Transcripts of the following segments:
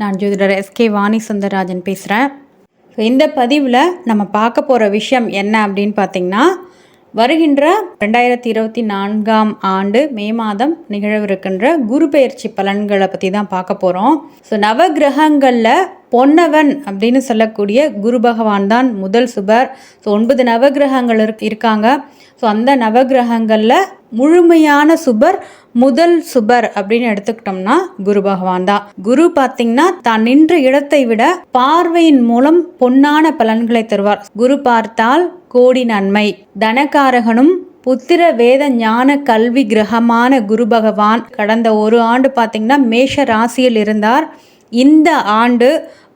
நான் ஜோதிடர் எஸ்கே வாணி சுந்தரராஜன் பேசுகிறேன் இந்த பதிவில் நம்ம பார்க்க போகிற விஷயம் என்ன அப்படின்னு பார்த்தீங்கன்னா வருகின்ற ரெண்டாயிரத்தி இருபத்தி நான்காம் ஆண்டு மே மாதம் நிகழவிருக்கின்ற குரு பெயர்ச்சி பலன்களை பற்றி தான் பார்க்க போகிறோம் ஸோ நவகிரகங்களில் பொன்னவன் அப்படின்னு சொல்லக்கூடிய குரு பகவான் தான் முதல் சுபர். ஸோ ஒன்பது நவகிரகங்கள் இருக் இருக்காங்க. ஸோ அந்த நவகிரகங்களில் முழுமையான சுபர் முதல் சுபர் அப்படின்னு எடுத்துக்கிட்டோம்னா குரு பகவான் தான். குரு பார்த்தீங்கன்னா தான் நின்ற இடத்தை விட பார்வையின் மூலம் பொன்னான பலன்களை தருவார். குரு பார்த்தால் கோடி நன்மை. தனகாரகனும் புத்திர வேத ஞான கல்வி கிரகமான குரு பகவான் கடந்த ஒரு ஆண்டு பார்த்திங்கன்னா மேஷ ராசியில் இருந்தார். இந்த ஆண்டு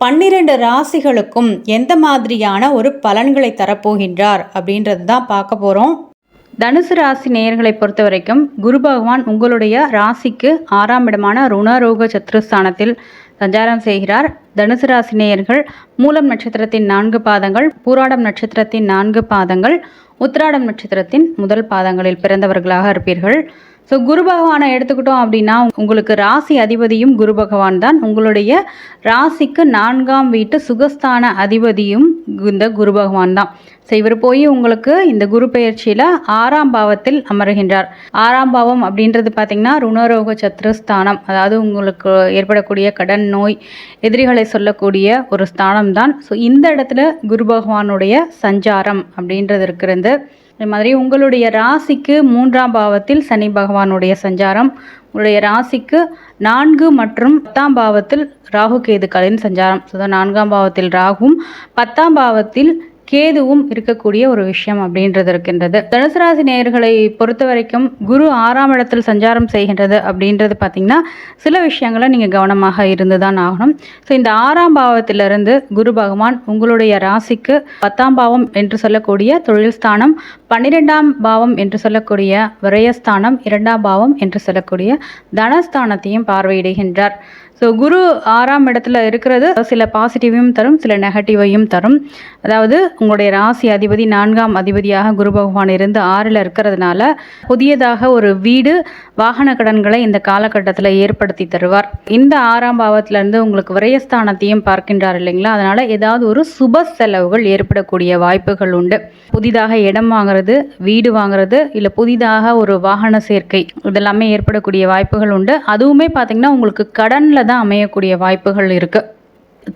பன்னிரண்டு ராசிகளுக்கும் எந்த மாதிரியான ஒரு பலன்களை தரப்போகின்றார் அப்படின்றது தான் பார்க்க போகிறோம் தனுசு ராசி நேயர்களை பொறுத்த வரைக்கும் குரு பகவான் உங்களுடைய ராசிக்கு ஆறாம் இடமான ருணரோக சத்ருஸ்தானத்தில் சஞ்சாரம் செய்கிறார். தனுசு ராசி நேயர்கள் மூலம் நட்சத்திரத்தின் நான்கு பாதங்கள் பூராடம் நட்சத்திரத்தின் நான்கு பாதங்கள் உத்திராடம் நட்சத்திரத்தின் முதல் பாதங்களில் பிறந்தவர்களாக இருப்பீர்கள். ஸோ குரு பகவானை எடுத்துக்கிட்டோம் அப்படின்னா உங்களுக்கு ராசி அதிபதியும் குரு பகவான் தான். உங்களுடைய ராசிக்கு நான்காம் வீட்டு சுகஸ்தான அதிபதியும் இந்த குரு பகவான் தான். ஸோ இவர் போய் உங்களுக்கு இந்த குரு பயிற்சியில் ஆறாம் பாவத்தில் அமர்கின்றார். ஆறாம் பாவம் அப்படின்றது பார்த்திங்கன்னா ருணரோக சத்ருஸ்தானம். அதாவது உங்களுக்கு ஏற்படக்கூடிய கடன் நோய் எதிரிகளை சொல்லக்கூடிய ஒரு ஸ்தானம் தான். ஸோ இந்த இடத்துல குரு பகவானுடைய சஞ்சாரம் அப்படின்றது இருக்கிறது. அதே மாதிரி உங்களுடைய ராசிக்கு மூன்றாம் பாவத்தில் சனி பகவானுடைய சஞ்சாரம். உங்களுடைய ராசிக்கு நான்கு மற்றும் பத்தாம் பாவத்தில் ராகு கேதுக்களின் சஞ்சாரம். ஸோ நான்காம் பாவத்தில் ராகும் பத்தாம் பாவத்தில் கேதுவும் இருக்கக்கூடிய ஒரு விஷயம் அப்படின்றது இருக்கின்றது. தனுசு ராசி நேயர்களை பொறுத்த வரைக்கும் குரு ஆறாம் இடத்தில் சஞ்சாரம் செய்கின்றது அப்படின்றது பார்த்தீங்கன்னா சில விஷயங்களை நீங்கள் கவனமாக இருந்து தான் ஆகணும். ஸோ இந்த ஆறாம் பாவத்திலிருந்து குரு பகவான் உங்களுடைய ராசிக்கு பத்தாம் பாவம் என்று சொல்லக்கூடிய தொழில் ஸ்தானம் பன்னிரெண்டாம் பாவம் என்று சொல்லக்கூடிய விரயஸ்தானம் இரண்டாம் பாவம் என்று சொல்லக்கூடிய தனஸ்தானத்தையும் பார்வையிடுகின்றார். ஸோ குரு ஆறாம் இடத்துல இருக்கிறது சில பாசிட்டிவையும் தரும் சில நெகட்டிவையும் தரும். அதாவது உங்களுடைய ராசி அதிபதி நான்காம் அதிபதியாக குரு பகவான் இருந்து ஆறில் இருக்கிறதுனால புதியதாக ஒரு வீடு வாகன கடன்களை இந்த காலகட்டத்தில் ஏற்படுத்தி தருவார். இந்த ஆறாம் பாவத்திலேருந்து உங்களுக்கு விரயஸ்தானத்தையும் பார்க்கின்றார் இல்லைங்களா? அதனால் ஏதாவது ஒரு சுப செலவுகள் ஏற்படக்கூடிய வாய்ப்புகள் உண்டு. புதிதாக இடம் வாங்குறது வீடு வாங்குறது இல்லை புதிதாக ஒரு வாகன சேர்க்கை இதெல்லாமே ஏற்படக்கூடிய வாய்ப்புகள் உண்டு. அதுவுமே பார்த்திங்கன்னா உங்களுக்கு கடனில் தான் அமையக்கூடிய வாய்ப்புகள் இருக்குது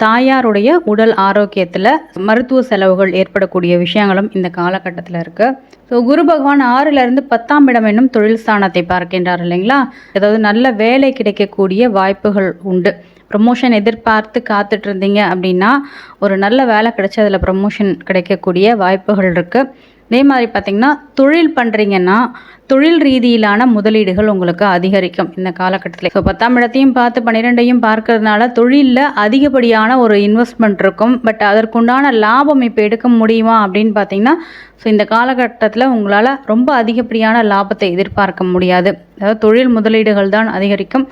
தாயாருடைய உடல் ஆரோக்கியத்தில் மருத்துவ செலவுகள் ஏற்படக்கூடிய விஷயங்களும் இந்த காலகட்டத்தில் இருக்குது ஸோ குரு பகவான் ஆறிலிருந்து பத்தாம் இடம் என்னும் தொழில் ஸ்தானத்தை பார்க்கின்றார் இல்லைங்களா? ஏதாவது நல்ல வேலை கிடைக்கக்கூடிய வாய்ப்புகள் உண்டு. ப்ரமோஷன் எதிர்பார்த்து காத்துட்டு இருந்தீங்க அப்படின்னா ஒரு நல்ல வேலை கிடைச்சி அதில் ப்ரமோஷன் கிடைக்கக்கூடிய வாய்ப்புகள் இருக்குது அதே மாதிரி பார்த்திங்கன்னா தொழில் பண்ணுறீங்கன்னா தொழில் ரீதியிலான முதலீடுகள் உங்களுக்கு அதிகரிக்கும் இந்த காலகட்டத்தில். ஸோ பத்தாம் இடத்தையும் பார்த்து பன்னிரெண்டையும் பார்க்கறதுனால தொழிலில் அதிகப்படியான ஒரு இன்வெஸ்ட்மெண்ட் இருக்கும். பட் அதற்குண்டான லாபம் இப்போ எடுக்க முடியுமா அப்படின்னு பார்த்தீங்கன்னா ஸோ இந்த காலகட்டத்தில் உங்களால் ரொம்ப அதிகப்படியான லாபத்தை எதிர்பார்க்க முடியாது. அதாவது தொழில் முதலீடுகள் தான் அதிகரிக்கும்.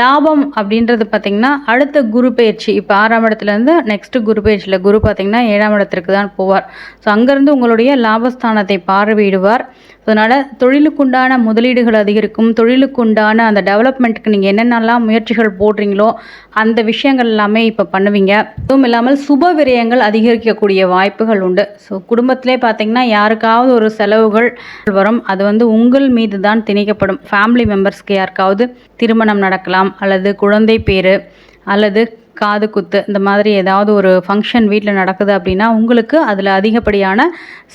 லாபம் அப்படின்றது பார்த்திங்கன்னா அடுத்த குரு பயிற்சி. இப்போ ஆறாம் இடத்துலேருந்து நெக்ஸ்ட்டு குரு பயிற்சியில் குரு பார்த்திங்கன்னா ஏழாம் இடத்திற்கு தான் போவார். ஸோ அங்கேருந்து உங்களுடைய லாபஸ்தானத்தை பார்வையிடுவார். அதனால் தொழிலுக்குண்டான முதலீடுகள் அதிகரிக்கும். தொழிலுக்குண்டான அந்த டெவலப்மெண்ட்டுக்கு நீங்கள் என்னென்னலாம் முயற்சிகள் போடுறீங்களோ அந்த விஷயங்கள் எல்லாமே இப்போ பண்ணுவீங்க. அதுவும் இல்லாமல் சுப விரயங்கள் அதிகரிக்கக்கூடிய வாய்ப்புகள் உண்டு. ஸோ குடும்பத்திலே பார்த்தீங்கன்னா யாருக்காவது ஒரு செலவுகள் வரும். அது வந்து உங்கள் மீது தான் திணிக்கப்படும். ஃபேமிலி மெம்பர்ஸ்க்கு யாருக்காவது திருமணம் நடக்கலாம் அல்லது குழந்தை பேர் அல்லது காது குத்து இந்த மாதிரி ஏதாவது ஒரு ஃபங்க்ஷன் வீட்டில் நடக்குது அப்படின்னா உங்களுக்கு அதில் அதிகப்படியான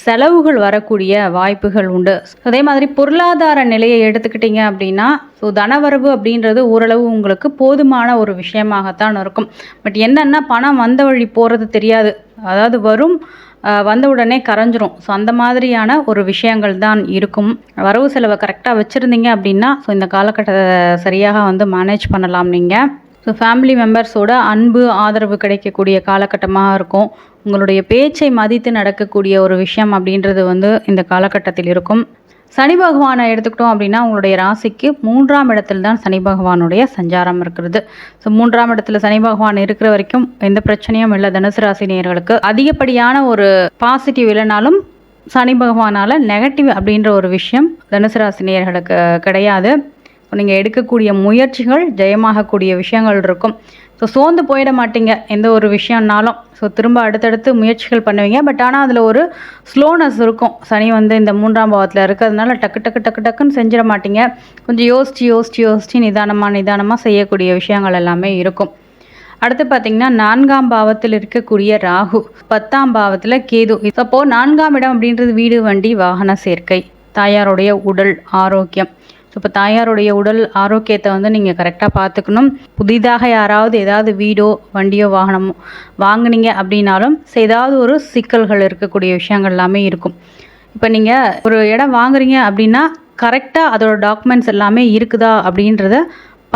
செலவுகள் வரக்கூடிய வாய்ப்புகள் உண்டு. அதே மாதிரி பொருளாதார நிலையை எடுத்துக்கிட்டிங்க அப்படின்னா ஸோ தனவரவு அப்படின்றது ஓரளவு உங்களுக்கு போதுமான ஒரு விஷயமாகத்தான் இருக்கும். பட் என்னென்னா பணம் வந்த வழி போகிறது தெரியாது. அதாவது வரும் வந்த உடனே கரைஞ்சிரும். ஸோ அந்த மாதிரியான ஒரு விஷயங்கள் தான் இருக்கும். வரவு செலவை கரெக்டாக வச்சுருந்தீங்க அப்படின்னா ஸோ இந்த காலகட்டத்தை சரியாக வந்து மேனேஜ் பண்ணலாம் நீங்கள் ஸோ ஃபேமிலி மெம்பர்ஸோட அன்பு ஆதரவு கிடைக்கக்கூடிய காலகட்டமாக இருக்கும். உங்களுடைய பேச்சை மதித்து நடக்கக்கூடிய ஒரு விஷயம் அப்படின்றது வந்து இந்த காலகட்டத்தில் இருக்கும். சனி பகவானை எடுத்துக்கிட்டோம் அப்படின்னா உங்களுடைய ராசிக்கு மூன்றாம் இடத்தில் தான் சனி பகவானுடைய சஞ்சாரம் இருக்கிறது. ஸோ மூன்றாம் இடத்துல சனி பகவான் இருக்கிற வரைக்கும் எந்த பிரச்சனையும் இல்லை. தனுசு ராசி நேர்களுக்கு அதிகப்படியான ஒரு பாசிட்டிவ் இல்லைனாலும் சனி பகவானால் நெகட்டிவ் அப்படின்ற ஒரு விஷயம் தனுசு ராசி நேர்களுக்கு கிடையாது. நீங்கள் எடுக்கக்கூடிய முயற்சிகள் ஜெயமாகக்கூடிய விஷயங்கள் இருக்கும். ஸோ சோர்ந்து போயிட மாட்டீங்க எந்த ஒரு விஷயம்னாலும். ஸோ திரும்ப அடுத்தடுத்து முயற்சிகள் பண்ணுவீங்க. பட் ஆனால் அதில் ஒரு ஸ்லோனஸ் இருக்கும். சனி வந்து இந்த மூன்றாம் பாவத்தில் இருக்கிறதுனால டக்கு டக்கு டக்கு டக்குன்னு செஞ்சிட மாட்டீங்க. கொஞ்சம் யோசிச்சு யோசிச்சு யோசிச்சு நிதானமாக நிதானமாக செய்யக்கூடிய விஷயங்கள் எல்லாமே இருக்கும். அடுத்து பார்த்தீங்கன்னா நான்காம் பாவத்தில் இருக்கக்கூடிய ராகு. பத்தாம் பாவத்தில் கேது. அப்போ நான்காம் இடம் அப்படின்றது வீடு வண்டி வாகன சேர்க்கை. தாயாருடைய உடல் ஆரோக்கியம். இப்போ தாயாருடைய உடல் ஆரோக்கியத்தை வந்து நீங்கள் கரெக்டாக பார்த்துக்கணும் புதிதாக யாராவது ஏதாவது வீடோ வண்டியோ வாகனமோ வாங்குனீங்க அப்படின்னாலும் ஏதாவது ஒரு சிக்கல்கள் இருக்கக்கூடிய விஷயங்கள் எல்லாமே இருக்கும். இப்போ நீங்கள் ஒரு இடம் வாங்குறீங்க அப்படின்னா கரெக்டாக அதோட டாக்குமெண்ட்ஸ் எல்லாமே இருக்குதா அப்படின்றத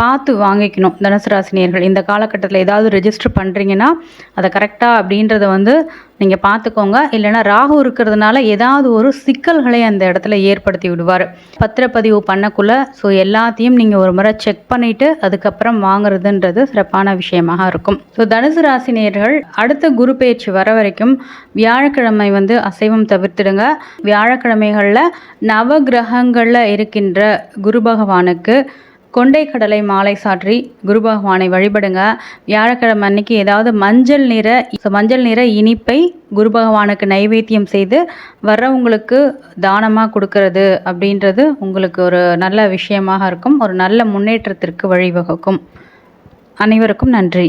பார்த்து வாங்கிக்கணும் தனுசு ராசினியர்கள் இந்த காலகட்டத்தில் ஏதாவது ரெஜிஸ்டர் பண்ணுறீங்கன்னா அதை கரெக்டாக அப்படின்றத வந்து நீங்கள் பார்த்துக்கோங்க. இல்லைன்னா ராகு இருக்கிறதுனால ஏதாவது ஒரு சிக்கல்களை அந்த இடத்துல ஏற்படுத்தி விடுவார். பத்திரப்பதிவு பண்ணக்குள்ள ஸோ எல்லாத்தையும் நீங்கள் ஒரு முறை செக் பண்ணிவிட்டு அதுக்கப்புறம் வாங்குறதுன்றது சிறப்பான விஷயமாக இருக்கும். ஸோ தனுசு ராசினியர்கள் அடுத்த குரு பயிற்சி வர வரைக்கும் வியாழக்கிழமை வந்து அசைவம் தவிர்த்துடுங்க. வியாழக்கிழமைகளில் நவ கிரகங்களில் இருக்கின்ற குரு பகவானுக்கு கொண்டை கடலை மாலை சாற்றி குரு பகவானை வழிபடுங்க. வியாழக்கிழமை அன்னைக்கு ஏதாவது மஞ்சள் நிற மஞ்சள் நிற இனிப்பை குரு பகவானுக்கு நைவேத்தியம் செய்து வர்றவங்களுக்கு தானமாக கொடுக்கறது அப்படின்றது உங்களுக்கு ஒரு நல்ல விஷயமாக இருக்கும். ஒரு நல்ல முன்னேற்றத்திற்கு வழிவகுக்கும். அனைவருக்கும் நன்றி.